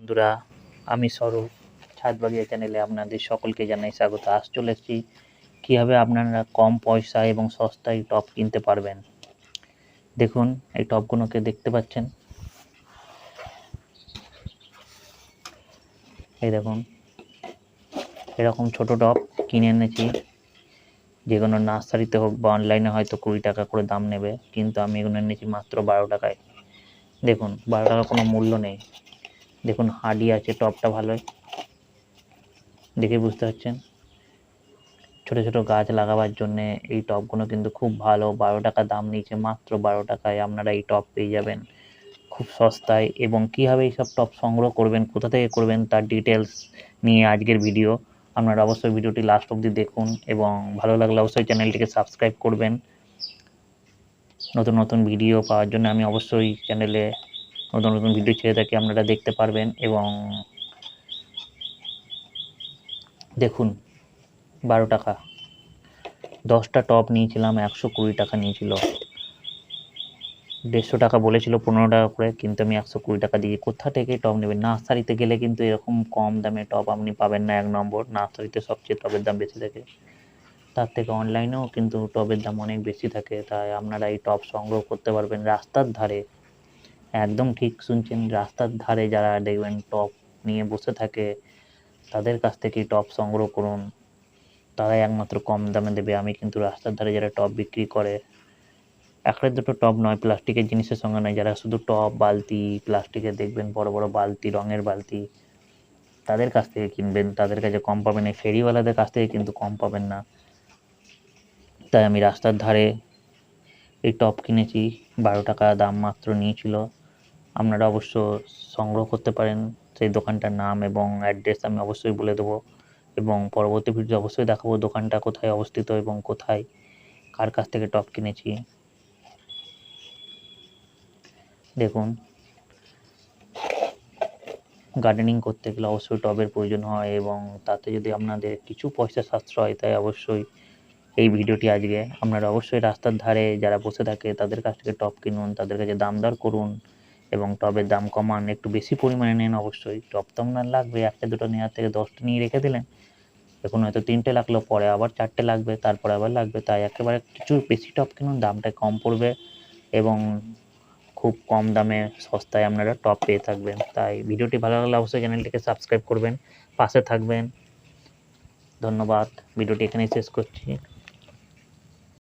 বন্ধুরা, আমি স্বরূপ ছাদ বাগিয়া চ্যানেলে আপনাদের সকলকে জানাই স্বাগত। আজ চলে এসেছি কীভাবে আপনারা কম পয়সা এবং সস্তায় টপ কিনতে পারবেন। দেখুন, এই টপগুলোকে দেখতে পাচ্ছেন। এই দেখুন, এরকম ছোট টপ কিনে এনেছি। যে কোনো নার্সারিতে হোক বা অনলাইনে হয়তো কুড়ি টাকা করে দাম নেবে, কিন্তু আমি এগুলো এনেছি মাত্র বারো টাকায়। দেখুন, বারো টাকার কোনো মূল্য নেই। দেখুন হাডি আছে, টপটা ভালোই। দেখে বুঝতে পারছেন? ছোট ছোট গাছ লাগাবার জন্যে এই টবগুলো কিন্তু খুব ভালো। বারো টাকা দাম নিয়েছে, মাত্র বারো টাকায় আপনারা এই টব পেয়ে যাবেন। খুব সস্তায়। এবং কীভাবে এইসব টব সংগ্রহ করবেন, কোথা থেকে করবেন, তার ডিটেলস নিয়ে আজকের ভিডিও আপনারা অবশ্যই ভিডিওটি লাস্ট অবধি দেখুন এবং ভালো লাগলে অবশ্যই চ্যানেলটিকে সাবস্ক্রাইব করবেন। নতুন নতুন ভিডিও পাওয়ার জন্য আমি অবশ্যই চ্যানেলে নতুন নতুন ভিডিও ছেড়ে থাকি আপনারা দেখতে পারবেন এবং দেখুন, বারো টাকা। দশটা টপ নিয়েছিলাম, একশো কুড়ি টাকা নিয়েছিল। দেড়শো টাকা বলেছিল, পনেরো টাকা করে, কিন্তু আমি একশো কুড়ি টাকা দিয়ে কোথা থেকে টপ নেবেন? নার্সারিতে গেলে কিন্তু এরকম কম দামে টপ আপনি পাবেন না এক নম্বর। নার্সারিতে সবচেয়ে টবের দাম বেশি থাকে। তার থেকে অনলাইনেও কিন্তু টবের দাম অনেক বেশি থাকে, তাই আপনারা এই টপ সংগ্রহ করতে পারবেন রাস্তার ধারে। একদম ঠিক শুনছেন, রাস্তার ধারে যারা দেখবেন টপ নিয়ে বসে থাকে, তাদের কাছ থেকে টপ সংগ্রহ করুন। তারাই একমাত্র কম দামে দেবে। আমি কিন্তু রাস্তার ধারে যারা টপ বিক্রি করে, একটা দুটো টপ নয়, প্লাস্টিকের জিনিসের সঙ্গে নয়। যারা শুধু টপ বালতি, প্লাস্টিকের দেখবেন, বড় বড় বালতি, রঙের বালতি, তাদের কাছ থেকে কিনবেন। তাদের কাছে কম পাবেন। এই ফেরিওয়ালাদের কাছ থেকে কিন্তু কম পাবেন না। তাই আমি রাস্তার ধারে এই টপ কিনেছি। বারো টাকা দাম মাত্র নিয়েছিল। আপনারা অবশ্য সংগ্রহ করতে পারেন সেই দোকানটার নাম এবং অ্যাড্রেস আমি অবশ্যই বলে দেবো। এবং পরবর্তী ভিডিও অবশ্যই দেখাবো দোকানটা কোথায় অবস্থিত এবং কোথায় কার কাছ থেকে টপ কিনেছি। দেখুন। গার্ডেনিং করতে গেলে অবশ্যই টবের প্রয়োজন হয় এবং তাতে যদি আপনাদের কিছু পয়সা সাশ্রয় হয়, তাই অবশ্যই এই ভিডিওটি আজকে। আপনারা অবশ্যই রাস্তার ধারে যারা বসে থাকে, তাদের কাছ থেকে টব কিনুন, তাদের কাছে দাম দর করুন। এবং টবের দাম কমান, একটু বেশি পরিমাণে নেন অবশ্যই। টব তো আপনার লাগবে, একটা, দুটো নেওয়ার থেকে দশটা নিয়ে রেখে দিলেন। এখন হয়তো তিনটে লাগল, পরে আবার চারটে লাগবে, তারপরে আবার লাগবে। তাই একেবারে কিছু বেশি টব কিনুন, দামটা কম পড়বে এবং খুব কম দামে সস্তায় আপনারা টপ পেয়ে থাকবেন। তাই ভিডিওটি ভালো লাগলে অবশ্যই চ্যানেলটিকে সাবস্ক্রাইব করবেন, পাশে থাকবেন। ধন্যবাদ, ভিডিওটি এখানেই শেষ করছি।